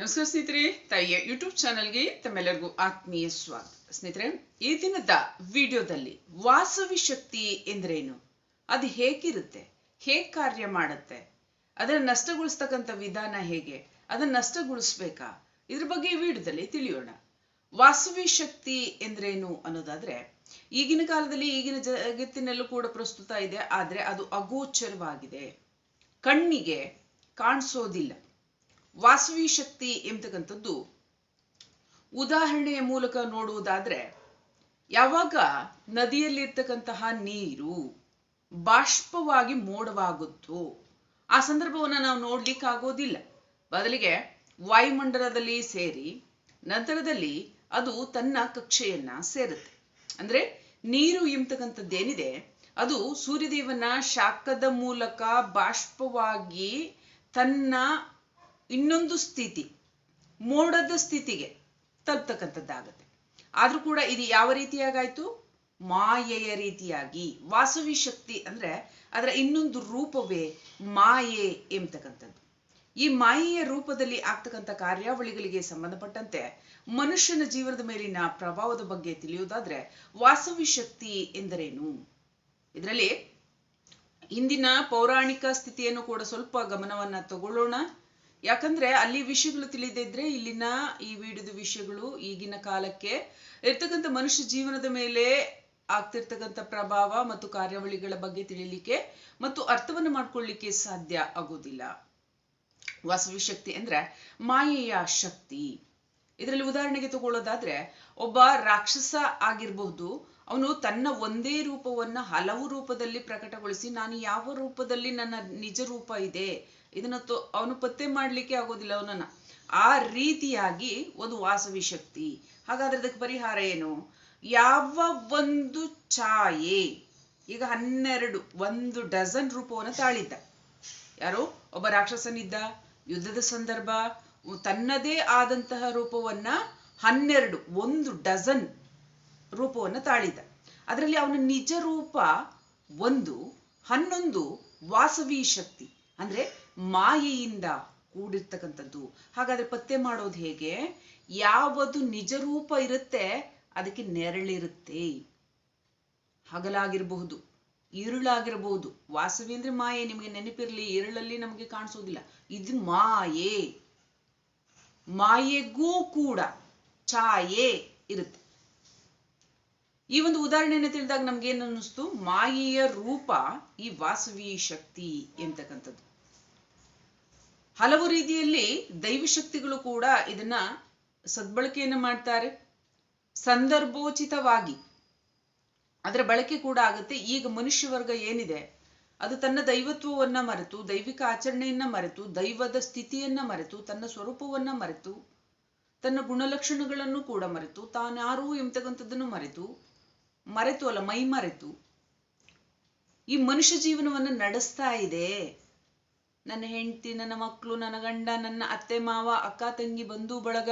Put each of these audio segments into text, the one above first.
ನಮಸ್ಕಾರ ಸ್ನೇಹಿತರೆ, ತಾಯಿಯ ಯೂಟ್ಯೂಬ್ ಚಾನೆಲ್ಗೆ ತಮ್ಮೆಲ್ಲರಿಗೂ ಆತ್ಮೀಯ ಸ್ವಾಗತ. ಸ್ನೇಹಿತರೆ, ಈ ದಿನದ ವಿಡಿಯೋದಲ್ಲಿ ವಾಸವಿ ಶಕ್ತಿ ಎಂದ್ರೇನು? ಅದು ಹೇಗಿರುತ್ತೆ? ಹೇಗೆ ಕಾರ್ಯ ಮಾಡುತ್ತೆ? ಅದನ್ನ ನಷ್ಟಗೊಳಿಸ್ತಕ್ಕಂಥ ವಿಧಾನ ಹೇಗೆ? ಅದನ್ನ ನಷ್ಟಗೊಳಿಸ್ಬೇಕಾ? ಇದ್ರ ಬಗ್ಗೆ ವಿಡಿಯೋದಲ್ಲಿ ತಿಳಿಯೋಣ. ವಾಸವಿ ಶಕ್ತಿ ಎಂದ್ರೇನು ಅನ್ನೋದಾದ್ರೆ, ಈಗಿನ ಕಾಲದಲ್ಲಿ ಈಗಿನ ಜಗತ್ತಿನಲ್ಲೂ ಕೂಡ ಪ್ರಸ್ತುತ ಇದೆ, ಆದ್ರೆ ಅದು ಅಗೋಚರವಾಗಿದೆ. ಕಣ್ಣಿಗೆ ಕಾಣಿಸೋದಿಲ್ಲ. ವಾಸವಿ ಶಕ್ತಿ ಎಂಬತಕ್ಕಂಥದ್ದು ಉದಾಹರಣೆಯ ಮೂಲಕ ನೋಡುವುದಾದ್ರೆ, ಯಾವಾಗ ನದಿಯಲ್ಲಿರ್ತಕ್ಕಂತಹ ನೀರು ಬಾಷ್ಪವಾಗಿ ಮೋಡವಾಗುತ್ತೋ, ಆ ಸಂದರ್ಭವನ್ನು ನಾವು ನೋಡ್ಲಿಕ್ಕೆ ಆಗೋದಿಲ್ಲ ಬದಲಿಗೆ ವಾಯುಮಂಡಲದಲ್ಲಿ ಸೇರಿ, ನಂತರದಲ್ಲಿ ಅದು ತನ್ನ ಕಕ್ಷೆಯನ್ನ ಸೇರುತ್ತೆ. ಅಂದ್ರೆ ನೀರು ಎಂಬತಕ್ಕಂಥದ್ದೇನಿದೆ ಅದು ಸೂರ್ಯದೇವನ ಶಾಖದ ಮೂಲಕ ಬಾಷ್ಪವಾಗಿ ತನ್ನ ಇನ್ನೊಂದು ಸ್ಥಿತಿ, ಮೋಡದ ಸ್ಥಿತಿಗೆ ತಲುಪ್ತಕ್ಕಂಥದ್ದಾಗತ್ತೆ ಆದ್ರೂ ಕೂಡ ಇದು ಯಾವ ರೀತಿಯಾಗಾಯ್ತು? ಮಾಯೆಯ ರೀತಿಯಾಗಿ. ವಾಸವಿ ಶಕ್ತಿ ಅಂದ್ರೆ ಅದರ ಇನ್ನೊಂದು ರೂಪವೇ ಮಾಯೆ ಎಂಬತಕ್ಕಂಥದ್ದು. ಈ ಮಾಯೆಯ ರೂಪದಲ್ಲಿ ಆಗ್ತಕ್ಕಂಥ ಕಾರ್ಯಾವಳಿಗಳಿಗೆ ಸಂಬಂಧಪಟ್ಟಂತೆ ಮನುಷ್ಯನ ಜೀವನದ ಮೇಲಿನ ಪ್ರಭಾವದ ಬಗ್ಗೆ ತಿಳಿಯುವುದಾದ್ರೆ ವಾಸವಿ ಶಕ್ತಿ ಎಂದರೇನು? ಇದರಲ್ಲಿ ಇಂದಿನ ಪೌರಾಣಿಕ ಸ್ಥಿತಿಯನ್ನು ಕೂಡ ಸ್ವಲ್ಪ ಗಮನವನ್ನ ತಗೊಳ್ಳೋಣ. ಯಾಕಂದ್ರೆ ಅಲ್ಲಿ ವಿಷಯಗಳು ತಿಳಿದಿದ್ರೆ ಇಲ್ಲಿನ ಈ ವಿಡಿಯೋದ ವಿಷಯಗಳು ಈಗಿನ ಕಾಲಕ್ಕೆ ಇರ್ತಕ್ಕಂಥ ಮನುಷ್ಯ ಜೀವನದ ಮೇಲೆ ಆಗ್ತಿರ್ತಕ್ಕಂಥ ಪ್ರಭಾವ ಮತ್ತು ಕಾರ್ಯಾವಳಿಗಳ ಬಗ್ಗೆ ತಿಳಿಲಿಕ್ಕೆ ಮತ್ತು ಅರ್ಥವನ್ನು ಮಾಡ್ಕೊಳ್ಳಿಕ್ಕೆ ಸಾಧ್ಯ ಆಗೋದಿಲ್ಲ ವಾಸವಿ ಶಕ್ತಿ ಅಂದ್ರೆ ಮಾಯೆಯ ಶಕ್ತಿ. ಇದರಲ್ಲಿ ಉದಾಹರಣೆಗೆ ತಗೊಳ್ಳೋದಾದ್ರೆ ಒಬ್ಬ ರಾಕ್ಷಸ ಆಗಿರಬಹುದು ಅವನು ತನ್ನ ಒಂದೇ ರೂಪವನ್ನ ಹಲವು ರೂಪದಲ್ಲಿ ಪ್ರಕಟಗೊಳಿಸಿ, ನಾನು ಯಾವ ರೂಪದಲ್ಲಿ ನನ್ನ ನಿಜ ರೂಪ ಇದೆ, ಇದನ್ನ ಅವನು ಪತ್ತೆ ಮಾಡ್ಲಿಕ್ಕೆ ಆಗೋದಿಲ್ಲ ಅವನನ್ನ. ಆ ರೀತಿಯಾಗಿ ಒಂದು ವಾಸವಿ ಶಕ್ತಿ. ಹಾಗಾದ್ರೆ ಅದಕ್ಕೆ ಪರಿಹಾರ ಏನು? ಯಾವ ಒಂದು ಛಾಯೆ, ಈಗ ಹನ್ನೆರಡು, ಒಂದು ಡಜನ್ ರೂಪವನ್ನು ತಾಳಿದ್ದ. ಯಾರು? ಒಬ್ಬ ರಾಕ್ಷಸನಿದ್ದ. ಯುದ್ಧದ ಸಂದರ್ಭ. ತನ್ನದೇ ಆದಂತಹ ರೂಪವನ್ನ ಹನ್ನೆರಡು, ಒಂದು ಡಜನ್ ರೂಪವನ್ನು ತಾಳಿದ ಅದರಲ್ಲಿ ಅವನ ನಿಜ ರೂಪ ಒಂದು, ಹನ್ನೊಂದು ವಾಸವಿ ಶಕ್ತಿ, ಅಂದ್ರೆ ಮಾಯೆಯಿಂದ ಕೂಡಿರ್ತಕ್ಕಂಥದ್ದು. ಹಾಗಾದ್ರೆ ಪತ್ತೆ ಮಾಡೋದು ಹೇಗೆ? ಯಾವದು ನಿಜ ರೂಪ ಇರುತ್ತೆ, ಅದಕ್ಕೆ ನೆರಳಿರುತ್ತೆ. ಹಗಲಾಗಿರಬಹುದು, ಇರುಳಾಗಿರಬಹುದು. ವಾಸವಿ ಅಂದ್ರೆ ಮಾಯೆ, ನಿಮಗೆ ನೆನಪಿರಲಿ, ಇರುಳಲ್ಲಿ ನಮಗೆ ಕಾಣಿಸೋದಿಲ್ಲ. ಇದು ಮಾಯೆ. ಮಾಯೆಗೂ ಕೂಡ ಛಾಯೆ ಇರುತ್ತೆ. ಈ ಒಂದು ಉದಾಹರಣೆಯನ್ನು ತಿಳಿದಾಗ ನಮ್ಗೆ ಅನ್ನಿಸ್ತು? ಮಾಯೆಯ ರೂಪ ಈ ವಾಸವಿ ಶಕ್ತಿ ಎಂತಕ್ಕಂಥದ್ದು. ಹಲವು ರೀತಿಯಲ್ಲಿ ದೈವ ಶಕ್ತಿಗಳು ಕೂಡ ಇದನ್ನ ಸದ್ಬಳಕೆಯನ್ನು ಮಾಡ್ತಾರೆ. ಸಂದರ್ಭೋಚಿತವಾಗಿ. ಅದರ ಬಳಕೆ ಕೂಡ ಆಗುತ್ತೆ. ಈಗ ಮನುಷ್ಯ ವರ್ಗ ಏನಿದೆ? ಅದು ತನ್ನ ದೈವತ್ವವನ್ನ ಮರೆತು, ದೈವಿಕ ಆಚರಣೆಯನ್ನ ಮರೆತು, ದೈವದ ಸ್ಥಿತಿಯನ್ನ ಮರೆತು, ತನ್ನ ಸ್ವರೂಪವನ್ನ ಮರೆತು, ತನ್ನ ಗುಣಲಕ್ಷಣಗಳನ್ನು ಕೂಡ ಮರೆತು, ತಾನಾರು ಎಂಬತಕ್ಕಂಥದ್ದನ್ನು ಮರೆತು ಮರೆತು ಅಲ್ಲ, ಮೈ ಮರೆತು. ಈ ಮನುಷ್ಯ ಜೀವನವನ್ನು ನಡೆಸ್ತಾ ಇದೆ. ನನ್ನ ಹೆಂಡತಿ, ನನ್ನ ಮಕ್ಕಳು ನನ್ನ ಗಂಡ, ನನ್ನ ಅತ್ತೆ, ಮಾವ, ಅಕ್ಕ, ತಂಗಿ, ಬಂಧು, ಬಳಗ,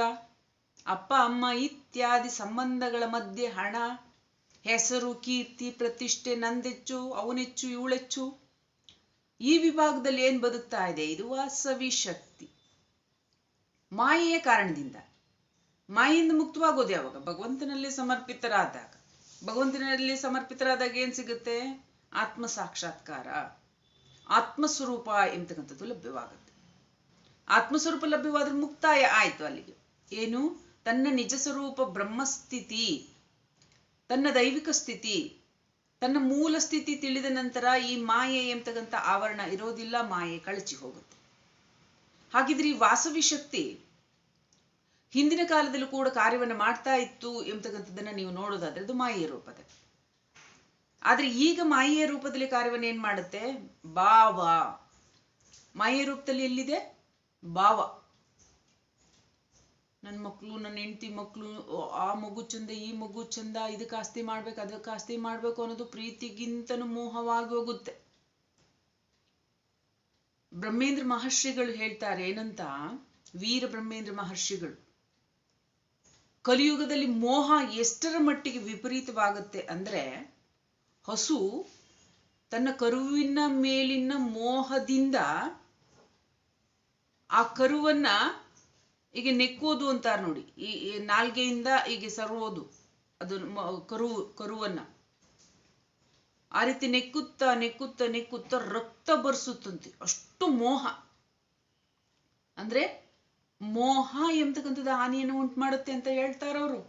ಅಪ್ಪ, ಅಮ್ಮ ಇತ್ಯಾದಿ ಸಂಬಂಧಗಳ ಮಧ್ಯೆ ಹಣ, ಹೆಸರು, ಕೀರ್ತಿ, ಪ್ರತಿಷ್ಠೆ, ನಂದೆಚ್ಚು, ಅವನೆಚ್ಚು, ಇವಳೆಚ್ಚು, ಈ ವಿಭಾಗದಲ್ಲಿ ಏನ್ ಬದುಕ್ತಾ ಇದೆ? ಇದು ವಾಸವಿ ಶಕ್ತಿ. ಮಾಯೆಯ ಕಾರಣದಿಂದ. ಮಾಯೆಯಿಂದ ಮುಕ್ತವಾಗೋದು ಯಾವಾಗ? ಭಗವಂತನಲ್ಲಿ ಸಮರ್ಪಿತರಾದಾಗ. ಭಗವಂತನಲ್ಲಿ ಸಮರ್ಪಿತರಾದಾಗ ಏನ್ ಸಿಗುತ್ತೆ? ಆತ್ಮ ಸಾಕ್ಷಾತ್ಕಾರ ಆತ್ಮಸ್ವರೂಪ ಎಂಬತಕ್ಕಂಥದ್ದು ಲಭ್ಯವಾಗುತ್ತೆ. ಆತ್ಮಸ್ವರೂಪ ಲಭ್ಯವಾದ್ರೆ ಮುಕ್ತಾಯ ಆಯ್ತು ಅಲ್ಲಿಗೆ. ಏನು? ತನ್ನ ನಿಜ ಸ್ವರೂಪ ಬ್ರಹ್ಮಸ್ಥಿತಿ, ತನ್ನ ದೈವಿಕ ಸ್ಥಿತಿ, ತನ್ನ ಮೂಲ ಸ್ಥಿತಿ ತಿಳಿದ ನಂತರ ಈ ಮಾಯೆ ಎಂತಕ್ಕಂಥ ಆವರಣ ಇರೋದಿಲ್ಲ, ಮಾಯೆ ಕಳಚಿ ಹೋಗುತ್ತೆ. ಹಾಗಿದ್ರೆ ಈ ವಾಸವಿ ಶಕ್ತಿ ಹಿಂದಿನ ಕಾಲದಲ್ಲೂ ಕೂಡ ಕಾರ್ಯವನ್ನು ಮಾಡ್ತಾ ಇತ್ತು ಎಂಬತಕ್ಕಂಥದ್ದನ್ನ ನೀವು ನೋಡೋದಾದ್ರೆ ಅದು ಮಾಯೆಯ ರೂಪದಲ್ಲಿ ಆದ್ರೆ ಈಗ ಮಾಯೆಯ ರೂಪದಲ್ಲಿ ಕಾರ್ಯವನ್ನು ಏನ್ ಮಾಡುತ್ತೆ? ಭಾವ. ಮಾಯೆಯ ರೂಪದಲ್ಲಿ ಎಲ್ಲಿದೆ? ಭಾವ. ನನ್ನ ಮಕ್ಕಳು ನನ್ನ ಹೆಂಡತಿ ಮಕ್ಕಳು ಆ ಮಗು ಚಂದ, ಈ ಮಗು ಚಂದ, ಇದಕ್ಕೆ ಆಸ್ತಿ ಮಾಡ್ಬೇಕು, ಅದಕ್ಕೆ ಆಸ್ತಿ ಮಾಡ್ಬೇಕು ಅನ್ನೋದು ಪ್ರೀತಿಗಿಂತನೂ ಮೋಹವಾಗಿ ಹೋಗುತ್ತೆ. ಬ್ರಹ್ಮೇಂದ್ರ ಮಹರ್ಷಿಗಳು ಹೇಳ್ತಾರೆ ಏನಂತ? ವೀರ ಬ್ರಹ್ಮೇಂದ್ರ ಮಹರ್ಷಿಗಳು. ಕಲಿಯುಗದಲ್ಲಿ ಮೋಹ ಎಷ್ಟರ ಮಟ್ಟಿಗೆ ವಿಪರೀತವಾಗುತ್ತೆ ಅಂದ್ರೆ ಹಸು ತನ್ನ ಕರುವಿನ ಮೇಲಿನ ಮೋಹದಿಂದ ಆ ಕರುವನ್ನ ಈಗ ನೆಕ್ಕೋದು ಅಂತಾರೆ ನೋಡಿ. ಈ ನಾಲ್ಗೆಯಿಂದ ಹೀಗೆ ಸರೋದು ಅದು ಕರು, ಕರುವನ್ನ. ಆ ರೀತಿ ನೆಕ್ಕುತ್ತಾ ನೆಕ್ಕುತ್ತಾ ನೆಕ್ಕುತ್ತಾ ರಕ್ತ ಬರ್ಸುತ್ತಂತೆ. ಅಷ್ಟು ಮೋಹ. ಅಂದ್ರೆ ಮೋಹ ಎಂಬತಕ್ಕಂಥದ್ದು ಹಾನಿಯನ್ನು ಉಂಟು ಮಾಡುತ್ತೆ ಅಂತ ಹೇಳ್ತಾರವರು.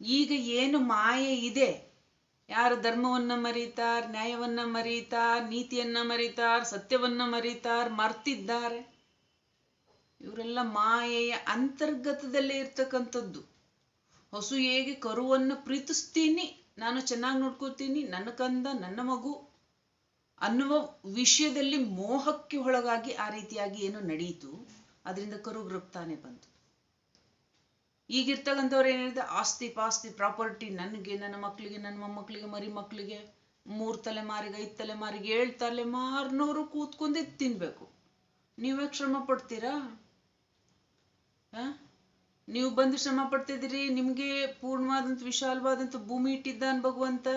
ಈಗ ಏನು ಮಾಯೆ ಇದೆ? ಯಾರು ಧರ್ಮವನ್ನ ಮರೀತಾರ್, ನ್ಯಾಯವನ್ನ ಮರೀತಾರ್, ನೀತಿಯನ್ನ ಮರೀತಾರ್, ಸತ್ಯವನ್ನ ಮರೀತಾರ್, ಮರ್ತಿದ್ದಾರೆ. ಇವರೆಲ್ಲ ಮಾಯೆಯ ಅಂತರ್ಗತದಲ್ಲೇ ಇರ್ತಕ್ಕಂಥದ್ದು. ಹಸು ಹೇಗೆ ಕರುವನ್ನು ಪ್ರೀತಿಸ್ತೀನಿ, ನಾನು ಚೆನ್ನಾಗಿ ನೋಡ್ಕೋತೀನಿ ನನ್ನ ಕಂದ, ನನ್ನ ಮಗು ಅನ್ನುವ ವಿಷಯದಲ್ಲಿ ಮೋಹಕ್ಕೆ ಒಳಗಾಗಿ ಆ ರೀತಿಯಾಗಿ ಏನು ನಡೆಯಿತು ಅದರಿಂದ ಕರುಗ್ರಪ್ತಾನೆ ಬಂತು. ಈಗಿರ್ತಕ್ಕಂಥವ್ರು ಏನಿದೆ ಆಸ್ತಿ ಪಾಸ್ತಿ ಪ್ರಾಪರ್ಟಿ ನನಗೆ, ನನ್ನ ಮಕ್ಕಳಿಗೆ ನನ್ನ ಮೊಮ್ಮಕ್ಕಳಿಗೆ, ಮರಿ ಮಕ್ಕಳಿಗೆ ಮೂರ್ ತಲೆಮಾರಿಗೆ ಐದು ತಲೆಮಾರಿಗೆ ಏಳು ತಲೆಮಾರಿನವರು ಕೂತ್ಕೊಂಡೇ ತಿನ್ಬೇಕು. ನೀವೇ ಶ್ರಮ ಪಡ್ತೀರಾ? ನೀವು ಬಂದು ಶ್ರಮ ಪಡ್ತಿದ್ದೀರಿ, ನಿಮ್ಗೆ ಪೂರ್ಣವಾದಂತ ವಿಶಾಲವಾದಂತ ಭೂಮಿ ಇಟ್ಟಿದ್ದಾನ ಭಗವಂತ.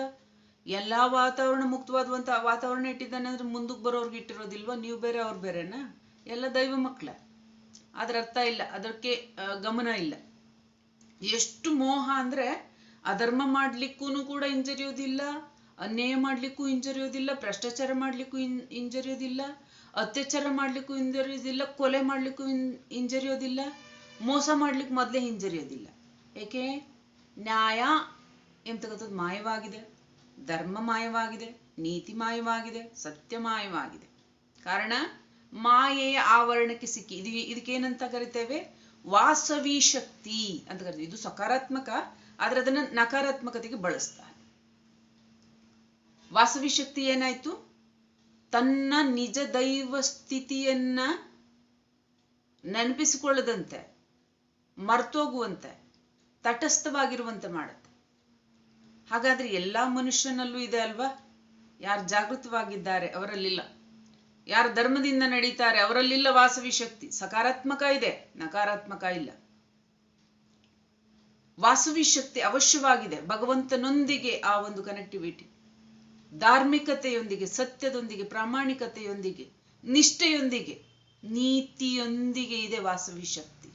ಎಲ್ಲಾ ವಾತಾವರಣ ಮುಕ್ತವಾದಂತ ವಾತಾವರಣ ಇಟ್ಟಿದ್ದಾನೆ ಅಂದ್ರೆ ಮುಂದಕ್ಕೆ ಬರೋರ್ಗೆ ಇಟ್ಟಿರೋದಿಲ್ವಾ? ನೀವು ಬೇರೆ, ಅವ್ರು ಬೇರೆನಾ? ಎಲ್ಲ ದೈವ ಮಕ್ಕಳ. ಅದ್ರ ಅರ್ಥ ಇಲ್ಲ. ಅದಕ್ಕೆ ಗಮನ ಇಲ್ಲ. ಎಷ್ಟು ಮೋಹ ಅಂದ್ರೆ ಅಧರ್ಮ ಮಾಡ್ಲಿಕ್ಕೂ ಕೂಡ ಹಿಂಜರಿಯೋದಿಲ್ಲ, ಅನ್ಯಾಯ ಮಾಡ್ಲಿಕ್ಕೂ ಹಿಂಜರಿಯೋದಿಲ್ಲ, ಭ್ರಷ್ಟಾಚಾರ ಮಾಡ್ಲಿಕ್ಕೂ ಹಿಂಜರಿಯೋದಿಲ್ಲ, ಅತ್ಯಾಚಾರ ಮಾಡ್ಲಿಕ್ಕೂ ಹಿಂಜರಿಯೋದಿಲ್ಲ, ಕೊಲೆ ಮಾಡ್ಲಿಕ್ಕೂ ಹಿಂಜರಿಯೋದಿಲ್ಲ, ಮೋಸ ಮಾಡ್ಲಿಕ್ಕೆ ಮೊದಲೇ ಹಿಂಜರಿಯೋದಿಲ್ಲ. ಏಕೆ? ನ್ಯಾಯ ಎಂತಕ್ಕಂಥದ್ದು ಮಾಯವಾಗಿದೆ, ಧರ್ಮ ಮಾಯವಾಗಿದೆ, ನೀತಿ ಮಾಯವಾಗಿದೆ, ಸತ್ಯ ಮಾಯವಾಗಿದೆ. ಕಾರಣ? ಮಾಯೆಯ ಆವರಣಕ್ಕೆ ಸಿಕ್ಕಿ. ಇದು ಇದಕ್ಕೇನಂತ ಕರಿತೇವೆ? ವಾಸವಿ ಶಕ್ತಿ ಅಂತ ಕರಿತೀವಿ. ಇದು ಸಕಾರಾತ್ಮಕ, ಆದ್ರೆ ಅದನ್ನ ನಕಾರಾತ್ಮಕತೆಗೆ ಬಳಸ್ತಾರೆ. ವಾಸವಿ ಶಕ್ತಿ ಏನಾಯ್ತು? ತನ್ನ ನಿಜ ದೈವ ಸ್ಥಿತಿಯನ್ನ ನೆನಪಿಸಿಕೊಳ್ಳದಂತೆ, ಮರ್ತೋಗುವಂತೆ, ತಟಸ್ಥವಾಗಿರುವಂತೆ ಮಾಡುತ್ತೆ. ಹಾಗಾದ್ರೆ ಎಲ್ಲಾ ಮನುಷ್ಯನಲ್ಲೂ ಇದೆ ಅಲ್ವಾ? ಯಾರು ಜಾಗೃತವಾಗಿದ್ದಾರೆ ಅವರಲ್ಲಿಲ್ಲ. ಯಾರು ಧರ್ಮದಿಂದ ನಡೀತಾರೆ, ಅವರಲ್ಲಿಲ್ಲ ವಾಸವಿ ಶಕ್ತಿ. ಸಕಾರಾತ್ಮಕ ಇದೆ, ನಕಾರಾತ್ಮಕ ಇಲ್ಲ. ವಾಸವಿ ಶಕ್ತಿ ಅವಶ್ಯವಾಗಿದೆ, ಭಗವಂತನೊಂದಿಗೆ ಆ ಒಂದು ಕನೆಕ್ಟಿವಿಟಿ ಧಾರ್ಮಿಕತೆಯೊಂದಿಗೆ, ಸತ್ಯದೊಂದಿಗೆ, ಪ್ರಾಮಾಣಿಕತೆಯೊಂದಿಗೆ, ನಿಷ್ಠೆಯೊಂದಿಗೆ, ನೀತಿಯೊಂದಿಗೆ ಇದೆ ವಾಸವಿ ಶಕ್ತಿ.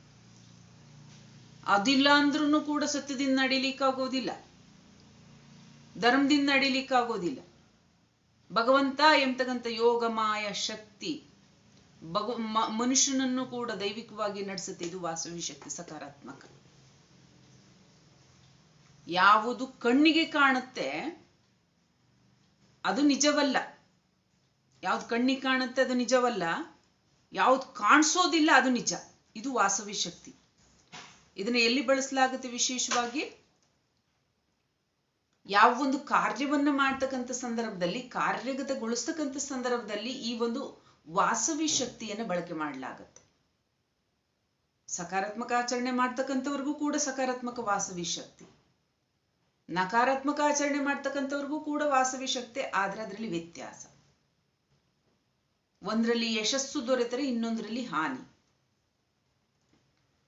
ಅದಿಲ್ಲ ಅಂದ್ರೂ ಕೂಡ ಸತ್ಯದಿಂದ ನಡೀಲಿಕ್ಕಾಗೋದಿಲ್ಲ. ಧರ್ಮದಿಂದ ನಡಿಲಿಕ್ಕಾಗೋದಿಲ್ಲ. ಭಗವಂತ ಎಂಬತಕ್ಕಂಥ ಯೋಗಮಾಯ ಶಕ್ತಿ ಭಗವ ಮನುಷ್ಯನನ್ನು ಕೂಡ ದೈವಿಕವಾಗಿ ನಡೆಸುತ್ತೆ, ಇದು ವಾಸವಿ ಶಕ್ತಿ, ಸಕಾರಾತ್ಮಕ. ಯಾವುದು ಕಣ್ಣಿಗೆ ಕಾಣುತ್ತೆ, ಅದು ನಿಜವಲ್ಲ. ಯಾವ್ದು ಕಣ್ಣಿಗೆ ಕಾಣುತ್ತೆ, ಅದು ನಿಜವಲ್ಲ. ಯಾವ್ದು ಕಾಣಿಸೋದಿಲ್ಲ, ಅದು ನಿಜ. ಇದು ವಾಸವಿ ಶಕ್ತಿ. ಇದನ್ನ ಎಲ್ಲಿ ಬಳಸಲಾಗುತ್ತೆ ವಿಶೇಷವಾಗಿ? ಯಾವ ಒಂದು ಕಾರ್ಯವನ್ನು ಮಾಡ್ತಕ್ಕಂಥ ಸಂದರ್ಭದಲ್ಲಿ, ಕಾರ್ಯಗತಗೊಳಿಸ್ತಕ್ಕಂಥ ಸಂದರ್ಭದಲ್ಲಿ ಈ ಒಂದು ವಾಸವಿ ಶಕ್ತಿಯನ್ನು ಬಳಕೆ ಮಾಡಲಾಗತ್ತೆ. ಸಕಾರಾತ್ಮಕ ಆಚರಣೆ ಮಾಡ್ತಕ್ಕಂಥವ್ರಿಗೂ ಕೂಡ ಸಕಾರಾತ್ಮಕ ವಾಸವಿ ಶಕ್ತಿ. ನಕಾರಾತ್ಮಕ ಆಚರಣೆ ಮಾಡ್ತಕ್ಕಂಥವ್ರಿಗೂ ಕೂಡ ವಾಸವಿ ಶಕ್ತಿ, ಆದ್ರೆ ಅದರಲ್ಲಿ ವ್ಯತ್ಯಾಸ. ಒಂದರಲ್ಲಿ ಯಶಸ್ಸು ದೊರೆತರೆ, ಇನ್ನೊಂದರಲ್ಲಿ ಹಾನಿ.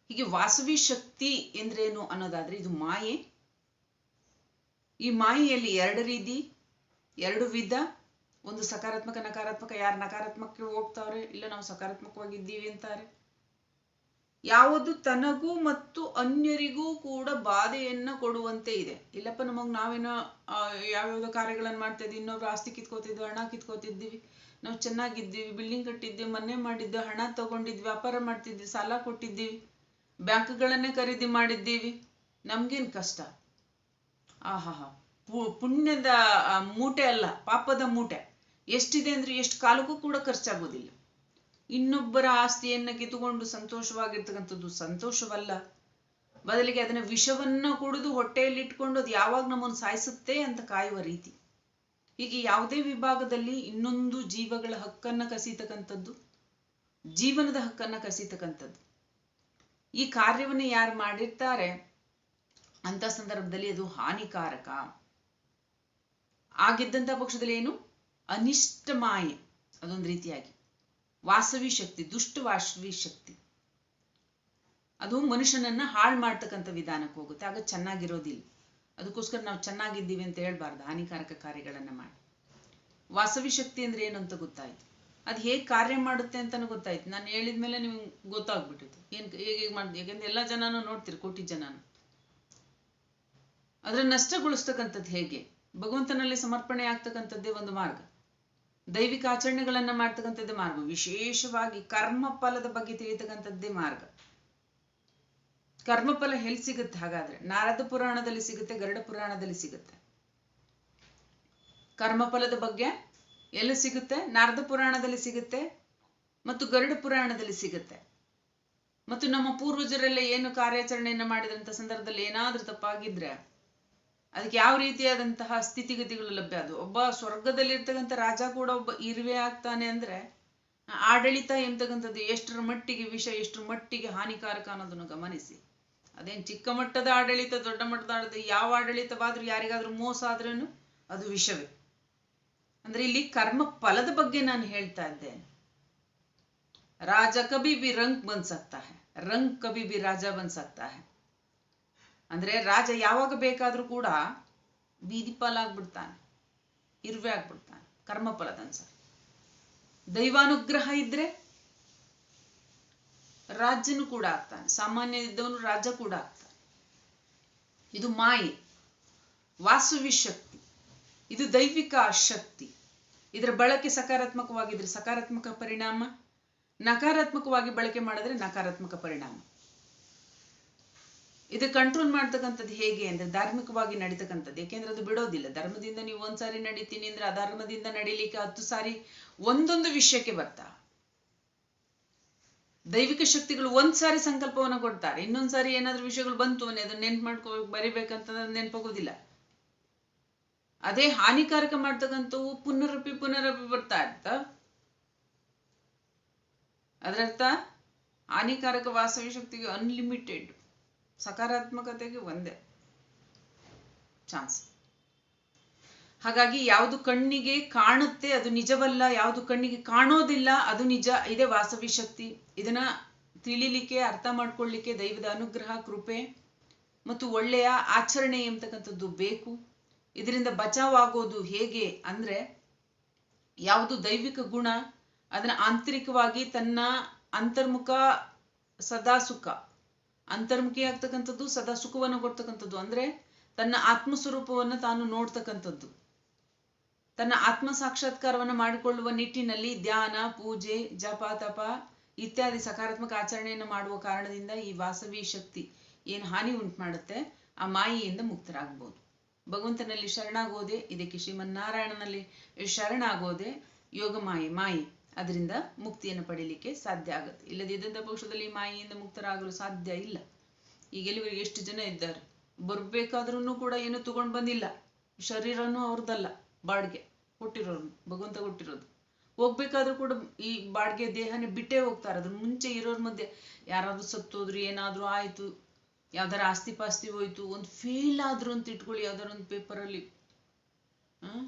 ಹೀಗೆ ವಾಸವಿ ಶಕ್ತಿ ಎಂದ್ರೇನು ಅನ್ನೋದಾದ್ರೆ ಇದು ಮಾಯೆ. ಈ ಮಾಯೆಯಲ್ಲಿ ಎರಡು ರೀತಿ ಎರಡು ವಿಧ. ಒಂದು ಸಕಾರಾತ್ಮಕ ನಕಾರಾತ್ಮಕ ಯಾರು ನಕಾರಾತ್ಮಕಕ್ಕೆ ಹೋಗ್ತಾವ್ರೆ ಇಲ್ಲ ನಾವು ಸಕಾರಾತ್ಮಕವಾಗಿದ್ದೀವಿ ಅಂತಾರೆ. ಯಾವುದು ತನಗೂ ಮತ್ತು ಅನ್ಯರಿಗೂ ಕೂಡ ಬಾಧೆಯನ್ನ ಕೊಡುವಂತೆ ಇದೆ. ಇಲ್ಲಪ್ಪ ನಮಗ್ ನಾವೇನೋ ಆ, ಯಾವ್ಯಾವ್ದೋ ಕಾರ್ಯಗಳನ್ನ ಮಾಡ್ತಾ ಇದ್ದೀವಿ ಇನ್ನೊಬ್ರು ಆಸ್ತಿ ಕಿತ್ಕೋತಿದ್ವಿ ಹಣ ಕಿತ್ಕೋತಿದ್ವಿ ನಾವು ಚೆನ್ನಾಗಿದ್ದೀವಿ ಬಿಲ್ಡಿಂಗ್ ಕಟ್ಟಿದ್ವಿ ಮನೆ ಮಾಡಿದ್ವಿ ಹಣ ತಗೊಂಡಿದ್ವಿ ವ್ಯಾಪಾರ ಮಾಡ್ತಿದ್ವಿ ಸಾಲ ಕೊಟ್ಟಿದ್ದೀವಿ ಬ್ಯಾಂಕ್ಗಳನ್ನೇ ಖರೀದಿ ಮಾಡಿದ್ದೀವಿ. ನಮ್ಗೇನ್ ಕಷ್ಟ? ಆಹಾಹಾ. ಪು- ಪುಣ್ಯದ ಮೂಟೆ ಅಲ್ಲ, ಪಾಪದ ಮೂಟೆ. ಎಷ್ಟಿದೆ ಅಂದ್ರೆ ಎಷ್ಟು ಕಾಲಕ್ಕೂ ಕೂಡ ಖರ್ಚಾಗೋದಿಲ್ಲ. ಇನ್ನೊಬ್ಬರ ಆಸ್ತಿಯನ್ನ ಕಿತ್ತುಕೊಂಡು ಸಂತೋಷವಾಗಿರ್ತಕ್ಕಂಥದ್ದು ಸಂತೋಷವಲ್ಲ. ಬದಲಿಗೆ ಅದನ್ನ ವಿಷವನ್ನ ಕುಡಿದು ಹೊಟ್ಟೆಯಲ್ಲಿ ಇಟ್ಕೊಂಡು ಅದು ಯಾವಾಗ ನಮ್ಮನ್ನು ಸಾಯಿಸುತ್ತೆ ಅಂತ ಕಾಯುವ ರೀತಿ. ಹೀಗೆ ಯಾವುದೇ ವಿಭಾಗದಲ್ಲಿ ಇನ್ನೊಂದು ಜೀವಗಳ ಹಕ್ಕನ್ನ ಕಸಿತಕ್ಕಂಥದ್ದು, ಜೀವನದ ಹಕ್ಕನ್ನ ಕಸಿತಕ್ಕಂಥದ್ದು. ಈ ಕಾರ್ಯವನ್ನ ಯಾರು ಮಾಡಿರ್ತಾರೆ? ಅಂತ ಸಂದರ್ಭದಲ್ಲಿ ಅದು ಹಾನಿಕಾರಕ. ಆಗಿದ್ದಂತ ಪಕ್ಷದಲ್ಲಿ ಏನು? ಅನಿಷ್ಟ ಮಾಯೆ ಅದೊಂದು ರೀತಿಯಾಗಿ. ವಾಸವಿ ಶಕ್ತಿ, ದುಷ್ಟ ವಾಸವಿ ಶಕ್ತಿ. ಅದು ಮನುಷ್ಯನನ್ನ ಹಾಳು ಮಾಡ್ತಕ್ಕಂಥ ವಿಧಾನಕ್ಕೆ ಹೋಗುತ್ತೆ. ಆಗ ಚೆನ್ನಾಗಿರೋದಿಲ್ಲ. ಅದಕ್ಕೋಸ್ಕರ ನಾವು ಚೆನ್ನಾಗಿದ್ದೀವಿ ಅಂತ ಹೇಳ್ಬಾರ್ದು. ಹಾನಿಕಾರಕ ಕಾರ್ಯಗಳನ್ನ ಮಾಡಿ. ವಾಸವಿ ಶಕ್ತಿ ಅಂದ್ರೆ ಏನು ಅಂತ ಗೊತ್ತಾಯ್ತು. ಅದು ಹೇಗೆ ಕಾರ್ಯ ಮಾಡುತ್ತೆ ಅಂತಾನು ಗೊತ್ತಾಯ್ತು. ನಾನು ಹೇಳಿದ್ಮೇಲೆ ನಿಮ್ಗೆ ಗೊತ್ತಾಗ್ಬಿಟ್ಟಿತ್ತು. ಏನ್, ಹೇಗೆ ಹೇಗೆ ಮಾಡಿದೆ, ಯಾಕಂದ್ರೆ ಎಲ್ಲ ಜನನೂ ನೋಡ್ತೀರಿ, ಕೋಟಿ ಜನನು. ಅದರ ನಷ್ಟಗೊಳಿಸ್ತಕ್ಕಂಥದ್ದು ಹೇಗೆ? ಭಗವಂತನಲ್ಲಿ ಸಮರ್ಪಣೆ ಆಗ್ತಕ್ಕಂಥದ್ದೇ ಒಂದು ಮಾರ್ಗ. ದೈವಿಕ ಆಚರಣೆಗಳನ್ನ ಮಾಡ್ತಕ್ಕಂಥದ್ದೇ ಮಾರ್ಗ. ವಿಶೇಷವಾಗಿ ಕರ್ಮ ಫಲದ ಬಗ್ಗೆ ತಿಳಿಯತಕ್ಕಂಥದ್ದೇ ಮಾರ್ಗ. ಕರ್ಮಫಲ ಎಲ್ಲಿ ಸಿಗುತ್ತೆ ಹಾಗಾದ್ರೆ? ನಾರದ ಪುರಾಣದಲ್ಲಿ ಸಿಗುತ್ತೆ, ಗರುಡ ಪುರಾಣದಲ್ಲಿ ಸಿಗುತ್ತೆ. ಕರ್ಮಫಲದ ಬಗ್ಗೆ ಎಲ್ಲಿ ಸಿಗುತ್ತೆ? ನಾರದ ಪುರಾಣದಲ್ಲಿ ಸಿಗುತ್ತೆ ಮತ್ತು ಗರುಡ ಪುರಾಣದಲ್ಲಿ ಸಿಗುತ್ತೆ. ಮತ್ತು ನಮ್ಮ ಪೂರ್ವಜರೆಲ್ಲ ಏನು ಕಾರ್ಯಾಚರಣೆಯನ್ನು ಮಾಡಿದಂಥ ಸಂದರ್ಭದಲ್ಲಿ ಏನಾದ್ರೂ ತಪ್ಪಾಗಿದ್ರೆ ಅದಕ್ಕೆ ಯಾವ ರೀತಿಯಾದಂತಹ ಸ್ಥಿತಿಗತಿಗಳು ಲಭ್ಯ? ಅದು ಒಬ್ಬ ಸ್ವರ್ಗದಲ್ಲಿರ್ತಕ್ಕಂಥ ರಾಜ ಕೂಡ ಒಬ್ಬ ಇರುವೆ ಆಗ್ತಾನೆ ಅಂದ್ರೆ, ಆಡಳಿತ ಎಂತಕ್ಕಂಥದ್ದು? ಎಷ್ಟರ ಮಟ್ಟಿಗೆ ವಿಷ, ಎಷ್ಟರ ಮಟ್ಟಿಗೆ ಹಾನಿಕಾರಕ ಅನ್ನೋದನ್ನು ಗಮನಿಸಿ. ಅದೇನು ಚಿಕ್ಕ ಮಟ್ಟದ ಆಡಳಿತ, ದೊಡ್ಡ ಮಟ್ಟದ ಆಡಳಿತ, ಯಾವ ಆಡಳಿತವಾದ್ರೂ ಯಾರಿಗಾದ್ರೂ ಮೋಸ ಆದ್ರೂ ಅದು ವಿಷವೇ. ಅಂದ್ರೆ ಇಲ್ಲಿ ಕರ್ಮ ಫಲದ ಬಗ್ಗೆ ನಾನು ಹೇಳ್ತಾ ಇದ್ದೇನೆ. ರಾಜ ಕಬಿ ಬಿ ರಂಗ್ ಬಂದ್ ಸಕ್ತಾ ರಂಗ್ ಕಬಿ ಬಿ ರಾಜ ಬಂದ್ ಸಕ್ತಾ ಅಂದ್ರೆ ರಾಜ ಯಾವಾಗ ಬೇಕಾದ್ರೂ ಕೂಡ ಬೀದಿ ಪಾಲಾಗ್ಬಿಡ್ತಾನೆ, ಇರುವೆ ಆಗ್ಬಿಡ್ತಾನೆ ಕರ್ಮಫಲದನ್ಸ ದೈವಾನುಗ್ರಹ ಇದ್ರೆ ರಾಜ್ಯನು ಕೂಡ ಆಗ್ತಾನೆ, ಸಾಮಾನ್ಯ ಇದ್ದವನು ರಾಜ ಕೂಡ ಆಗ್ತಾನೆ. ಇದು ಮಾಯೆ ವಾಸುವಿ ಶಕ್ತಿ, ಇದು ದೈವಿಕ ಶಕ್ತಿ. ಇದರ ಬಳಕೆ ಸಕಾರಾತ್ಮಕವಾಗಿದ್ರೆ ಸಕಾರಾತ್ಮಕ ಪರಿಣಾಮ, ನಕಾರಾತ್ಮಕವಾಗಿ ಬಳಕೆ ಮಾಡಿದ್ರೆ ನಕಾರಾತ್ಮಕ ಪರಿಣಾಮ. ಇದು ಕಂಟ್ರೋಲ್ ಮಾಡ್ತಕ್ಕಂಥದ್ದು ಹೇಗೆ ಅಂದ್ರೆ ಧಾರ್ಮಿಕವಾಗಿ ನಡೀತಕ್ಕಂಥದ್ದು. ಯಾಕೆಂದ್ರೆ ಅದು ಬಿಡೋದಿಲ್ಲ. ಧರ್ಮದಿಂದ ನೀವು ಒಂದ್ಸಾರಿ ನಡೀತೀನಿ ಅಂದ್ರೆ ಅಧರ್ಮದಿಂದ ನಡೀಲಿಕ್ಕೆ ಹತ್ತು ಸಾರಿ ಒಂದೊಂದು ವಿಷಯಕ್ಕೆ ಬರ್ತಾ. ದೈವಿಕ ಶಕ್ತಿಗಳು ಒಂದ್ಸಾರಿ ಸಂಕಲ್ಪವನ್ನ ಕೊಡ್ತಾರೆ. ಇನ್ನೊಂದ್ಸಾರಿ ಏನಾದ್ರೂ ವಿಷಯಗಳು ಬಂತು ಅನ್ನೋ ಅದನ್ನ ನೆನ್ಪು ಮಾಡ್ಕೋ ಬರಿಬೇಕಂತ ನೆನ್ಪಾಗೋದಿಲ್ಲ. ಅದೇ ಹಾನಿಕಾರಕ ಮಾಡ್ತಕ್ಕಂಥವು ಪುನರಪಿ ಪುನರಪಿ ಬರ್ತಾ ಇರ್ತ ಅದರರ್ಥ ಹಾನಿಕಾರಕ ವಾಸವಿ ಶಕ್ತಿಗೆ ಅನ್ಲಿಮಿಟೆಡ್ ಸಕಾರಾತ್ಮಕತೆಗೆ ಒಂದೇ ಚಾನ್ಸ್. ಹಾಗಾಗಿ ಯಾವುದು ಕಣ್ಣಿಗೆ ಕಾಣುತ್ತೆ ಅದು ನಿಜವಲ್ಲ, ಯಾವುದು ಕಣ್ಣಿಗೆ ಕಾಣೋದಿಲ್ಲ ಅದು ನಿಜ, ಇದೆ ವಾಸವಿ ಶಕ್ತಿ. ಇದನ್ನ ತಿಳಿಲಿಕ್ಕೆ, ಅರ್ಥ ಮಾಡ್ಕೊಳ್ಳಿಕ್ಕೆ ದೈವದ ಅನುಗ್ರಹ, ಕೃಪೆ ಮತ್ತು ಒಳ್ಳೆಯ ಆಚರಣೆ ಎಂಬತಕ್ಕಂಥದ್ದು ಬೇಕು. ಇದರಿಂದ ಬಚಾವಾಗೋದು ಹೇಗೆ ಅಂದ್ರೆ ಯಾವುದು ದೈವಿಕ ಗುಣ, ಅದನ್ನ ಆಂತರಿಕವಾಗಿ ತನ್ನ ಅಂತರ್ಮುಖ ಸದಾ ಸುಖ ಅಂತರ್ಮುಖಿ ಆಗ್ತಕ್ಕಂಥದ್ದು, ಸದಾ ಸುಖವನ್ನು ಕೊಡ್ತಕ್ಕಂಥದ್ದು. ಅಂದ್ರೆ ತನ್ನ ಆತ್ಮಸ್ವರೂಪವನ್ನು ತಾನು ನೋಡ್ತಕ್ಕಂಥದ್ದು. ತನ್ನ ಆತ್ಮ ಸಾಕ್ಷಾತ್ಕಾರವನ್ನು ಮಾಡಿಕೊಳ್ಳುವ ನಿಟ್ಟಿನಲ್ಲಿ ಧ್ಯಾನ, ಪೂಜೆ, ಜಪ, ತಪ ಇತ್ಯಾದಿ ಸಕಾರಾತ್ಮಕ ಆಚರಣೆಯನ್ನು ಮಾಡುವ ಕಾರಣದಿಂದ ಈ ವಾಸವಿ ಶಕ್ತಿ ಏನು ಹಾನಿ ಉಂಟು ಮಾಡುತ್ತೆ? ಆ ಮಾಯೆಯಿಂದ ಮುಕ್ತರಾಗ್ಬೋದು. ಭಗವಂತನಲ್ಲಿ ಶರಣಾಗೋದೆ, ಇದಕ್ಕೆ ಶ್ರೀಮನ್ನಾರಾಯಣನಲ್ಲಿ ಶರಣಾಗೋದೆ ಯೋಗ ಮಾಯೆ ಮಾಯೆ. ಅದರಿಂದ ಮುಕ್ತಿಯನ್ನು ಪಡೀಲಿಕ್ಕೆ ಸಾಧ್ಯ ಆಗುತ್ತೆ. ಇಲ್ಲದಿದ್ದಂಥ ಪಕ್ಷದಲ್ಲಿ ಮಾಯೆಯಿಂದ ಮುಕ್ತರಾಗಲು ಸಾಧ್ಯ ಇಲ್ಲ. ಈಗ ಎಲ್ಲಿವರೆಗೆ ಎಷ್ಟು ಜನ ಇದ್ದಾರೆ? ಬರ್ಬೇಕಾದ್ರೂ ಕೂಡ ಏನು ತಗೊಂಡು ಬಂದಿಲ್ಲ. ಶರೀರನೂ ಅವ್ರದ್ದಲ್ಲ, ಬಾಡ್ಗೆ ಕೊಟ್ಟಿರೋರು ಭಗವಂತ ಕೊಟ್ಟಿರೋದು ಹೋಗ್ಬೇಕಾದ್ರೂ ಕೂಡ ಈ ಬಾಡ್ಗೆ ದೇಹನೇ ಬಿಟ್ಟೇ ಹೋಗ್ತಾರೆ. ಅದ್ರ ಮುಂಚೆ ಇರೋರ್ ಮಧ್ಯೆ ಯಾರಾದ್ರೂ ಸತ್ತೋದ್ರು, ಏನಾದ್ರೂ ಆಯ್ತು, ಯಾವ್ದಾರ ಆಸ್ತಿ ಪಾಸ್ತಿ ಹೋಯ್ತು, ಒಂದು ಫೀಲ್ ಆದ್ರು ಅಂತ ಇಟ್ಕೊಳ್ಳಿ, ಯಾವ್ದಾರ ಒಂದು ಪೇಪರಲ್ಲಿ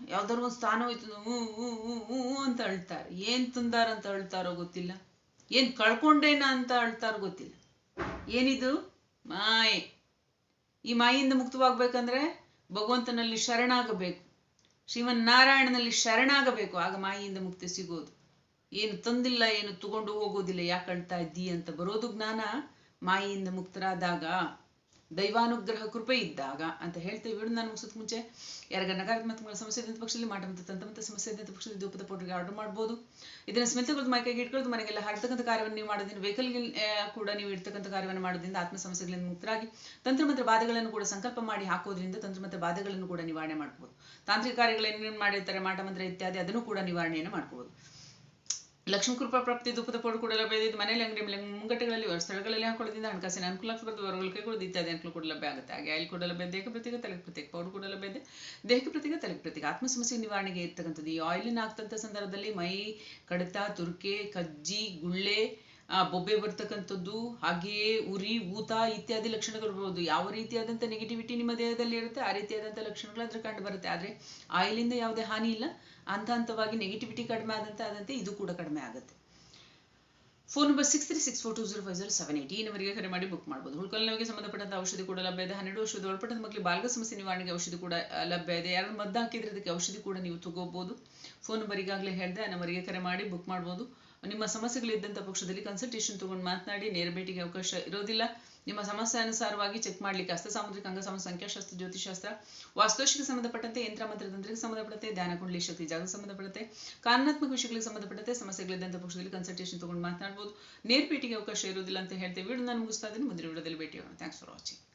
ಯಾವ್ದಾರ ಒಂದು ಸ್ಥಾನ ಹೋಯ್ತು ಹ್ಞೂ ಅಂತ ಅಳ್ತಾರೆ. ಏನ್ ತಂದಾರ ಅಂತ ಅಳ್ತಾರೋ ಗೊತ್ತಿಲ್ಲ. ಏನ್ ಕಳ್ಕೊಂಡೇನ ಅಂತ ಅಳ್ತಾರೋ ಗೊತ್ತಿಲ್ಲ. ಏನಿದು? ಮಾಯೆ. ಈ ಮಾಯಿಂದ ಮುಕ್ತವಾಗ್ಬೇಕಂದ್ರೆ ಭಗವಂತನಲ್ಲಿ ಶರಣಾಗಬೇಕು. ಶ್ರೀಮನ್ನಾರಾಯಣನಲ್ಲಿ ಶರಣಾಗಬೇಕು. ಆಗ ಮಾಯಿಯಿಂದ ಮುಕ್ತಿ ಸಿಗೋದು. ಏನು ತಂದಿಲ್ಲ, ಏನು ತಗೊಂಡು ಹೋಗೋದಿಲ್ಲ. ಯಾಕೆ ಅಳ್ತಾ ಇದ್ದೀ ಅಂತ ಬರೋದು ಜ್ಞಾನ ಮಾಯಿಯಿಂದ ಮುಕ್ತರಾದಾಗ. ದೈವಾನುಗ್ರಹ ಕೃಪೆ ಇದ್ದಾಗ ಅಂತ ಹೇಳ್ತೇವೆ ವಿಡು ನಾನು ಮುಗಿಸೋದ್ ಮುಂಚೆ ಯಾರಿಗ ನಕಾರಾತ್ಮಕ ಸಮಸ್ಯೆ ಇದ್ದಂಥ ಪಕ್ಷದಲ್ಲಿ ಮಾಟ ಮತ್ತು ತಂತ್ರಮಂತ ಸಮಸ್ಯೆ ಇದ್ದಂಥ ಪಕ್ಷದಲ್ಲಿ ಧೂಪದ ಪೌಡರ್ಗೆ ಆರ್ಡರ್ ಮಾಡ್ಬೋದು. ಇದನ್ನ ಸ್ಮಿತಗೊಳ್ದು ಮೈಕೈಗೆ ಇಟ್ಕೊಳ್ಳೋದು ಮನೆಗೆಲ್ಲ ಹಾಡ್ತಕ್ಕಂಥ ಕಾರ್ಯವನ್ನು ನೀವು ಮಾಡೋದ್ರಿಂದ, ವೆಹಿಕಲ್ಗೆ ಕೂಡ ನೀವು ಇಡ್ತಕ್ಕಂಥ ಕಾರ್ಯವನ್ನು ಮಾಡೋದ್ರಿಂದ ಆತ್ಮ ಸಮಸ್ಯೆಗಳಿಂದ ಮುಕ್ತರಾಗಿ ತಂತ್ರಮಂತ್ರ ಬಾಧೆಗಳನ್ನು ಕೂಡ ಸಂಕಲ್ಪ ಮಾಡಿ ಹಾಕೋದ್ರಿಂದ ತಂತ್ರಮಂತ್ರ ಬಾಧೆಗಳನ್ನು ಕೂಡ ನಿವಾರಣೆ ಮಾಡ್ಬೋದು. ತಾಂತ್ರಿಕ ಕಾರ್ಯಗಳೇನೇನು ಮಾಡಿರ್ತಾರೆ, ಮಾಟ, ಮಂತ್ರ ಇತ್ಯಾದಿ ಅದನ್ನು ಕೂಡ ನಿವಾರಣೆಯನ್ನು ಮಾಡ್ಕೋಬಹುದು ಲಕ್ಷ್ಮೀ ಕೃಪಾ ಪ್ರಾಪ್ತಿ ಧೂಪದ ಪೌಡರ್ ಕೂಡ ಲಭ್ಯ ಇದೆ ಮನೆಯಲ್ಲಿ ಅಂಗಡಿ ಮೇಲೆ ಮುಂಗಟ್ಟೆಗಳಲ್ಲಿ ಸ್ಥಳಗಳಲ್ಲಿ ಹಾಕೊಳ್ಳೋದ್ರಿಂದ ಹಣಕಾಸಿನ ಅನುಕೂಲ ಹೊರಗಳು ಕೈಗೊಳ್ಳೋದು ಇತ್ಯಾದಿ ಅನುಕೂಲ ಕೂಡ ಲಭ್ಯ ಆಗುತ್ತೆ. ಹಾಗೆ ಆಯಿಲ್ ಕೂಡ ಲಭ್ಯ ದೇಹ ಪ್ರತ್ಯೇಕ ತಲೆ ಪ್ರತ್ಯೇಕ ಪೌಡರ್ ಕೂಡ ಲಭ್ಯ ಇದೆ. ದೇಹಕ್ಕೆ ಪ್ರತ್ಯೇಕ ತಲೆ ಪ್ರತ್ಯೇಕ. ಆತ್ಮ ಸಮಸ್ಯೆ ನಿವಾರಣೆಗೆ ಇರ್ತಕ್ಕಂಥದ್ದು. ಈ ಆಯಿಲಿನ ಆಗ್ತಂಥ ಸಂದರ್ಭದಲ್ಲಿ ಮೈ, ಕಡಿತ, ತುರ್ಕೆ, ಕಜ್ಜಿ, ಗುಳ್ಳೆ, ಆ, ಬೊಬ್ಬೆ ಬರ್ತಕ್ಕಂಥದ್ದು, ಹಾಗೆಯೇ ಉರಿ, ಊತ ಇತ್ಯಾದಿ ಲಕ್ಷಣಗಳು ಬರ್ಬೋದು ಯಾವ ರೀತಿಯಾದಂಥ ನೆಗೆಟಿವಿಟಿ ನಿಮ್ಮ ದೇಹದಲ್ಲಿ ಇರುತ್ತೆ, ಆ ರೀತಿಯಾದಂಥ ಲಕ್ಷಣಗಳು ಅದ್ರ ಕಂಡು ಬರುತ್ತೆ. ಆದರೆ ಆಯಿಲಿಂದ ಯಾವುದೇ ಹಾನಿ ಇಲ್ಲ ಹಂತ ಹಂತವಾಗಿ ನೆಗೆಟಿವಿಟಿ ಕಡಿಮೆ ಆದಂತೆ ಆದಂತೆ ಇದು ಕೂಡ ಕಡಿಮೆ ಆಗುತ್ತೆ. Phone number six three six four two zero five zero seven eight ಈ ನಂಬರಿಗೆ ಕರೆ ಮಾಡಿ ಬುಕ್ ಮಾಡ್ಬೋದು. ಹುಳ್ಕಲ್ನವರಿಗೆ ಸಂಬಂಧಪಟ್ಟಂತ ಔಷಧಿ ಕೂಡ ಲಭ್ಯ ಇದೆ. ಹನ್ನೆರಡು ವರ್ಷದ ಒಳಪಟ್ಟದ ಮಕ್ಕಳಿಗೆ ಬಾಲ್ಗ ಸಮಸ್ಯೆ ನಿವಾರಣೆಗೆ ಔಷಧಿ ಕೂಡ ಲಭ್ಯ ಇದೆ. ಯಾರು ಮದ್ದು ಹಾಕಿದ್ರೆ ಅದಕ್ಕೆ ಔಷಧಿ ಕೂಡ ನೀವು ತಗೋಬಹುದು ಫೋನ್ ನಂಬರ್ ಈಗಾಗಲೇ ಹೇಳಿದೆ ಆ ನಂಬರಿಗೆ ಕರೆ ಮಾಡಿ ಬುಕ್ ಮಾಡ್ಬೋದು. ನಿಮ್ಮ ಸಮಸ್ಯೆಗಳಿದ್ದಂಥ ಪಕ್ಷದಲ್ಲಿ ಕನ್ಸಲ್ಟೇಷನ್ ತಗೊಂಡು ಮಾತನಾಡಿ, ನೇರ ಭೇಟಿಗೆ ಅವಕಾಶ ಇರೋದಿಲ್ಲ. ನಿಮ್ಮ ಸಮಸ್ಯೆ ಅನುಸಾರವಾಗಿ ಚೆಕ್ ಮಾಡ್ಲಿಕ್ಕೆ ಅಸ್ತ ಸಾಮುದ್ರಿಕ ಅಂಗಸಮ ಸಂಖ್ಯಾಶಾಸ್ತ್ರ ಜ್ಯೋತಿಷಾಸ್ತ್ರ ವಾಸ್ತುಶಿಗೆ ಸಂಬಂಧಪಟ್ಟಂತೆ ಯಂತ್ರ ಮಂತ್ರ ತಂತ್ರಕ್ಕೆ ಸಂಬಂಧಪಟ್ಟಂತೆ ಧ್ಯಾನ, ಕುಂಡಲಿ, ಶಕ್ತಿ ಜಾಗ ಸಂಬಂಧಪಟ್ಟಂತೆ, ಕಾನೂನಾತ್ಮಕ ವಿಷಯಗಳಿಗೆ ಸಂಬಂಧಪಟ್ಟಂತೆ ಸಮಸ್ಯೆಗಳಿದ್ದಂಥ ಪಕ್ಷದಲ್ಲಿ ಕನ್ಸಲ್ಟೇಷನ್ ತಗೊಂಡು ಮಾತನಾಡ್ಬೋದು. ನೇರ ಭೇಟಿಗೆ ಅವಕಾಶ ಇರೋದಿಲ್ಲ ಅಂತ ಹೇಳ್ತೇವೆ. ವಿಡಿಯೋ ನಾನು ಮುಗಿಸ್ತಾ ಇದ್ದೀನಿ. ಮುಂದಿನ ವಿಡಿಯೋದಲ್ಲಿ ಭೇಟಿ ಥ್ಯಾಂಕ್ಸ್ ಫಾರ್ ವಾಚಿಂಗ್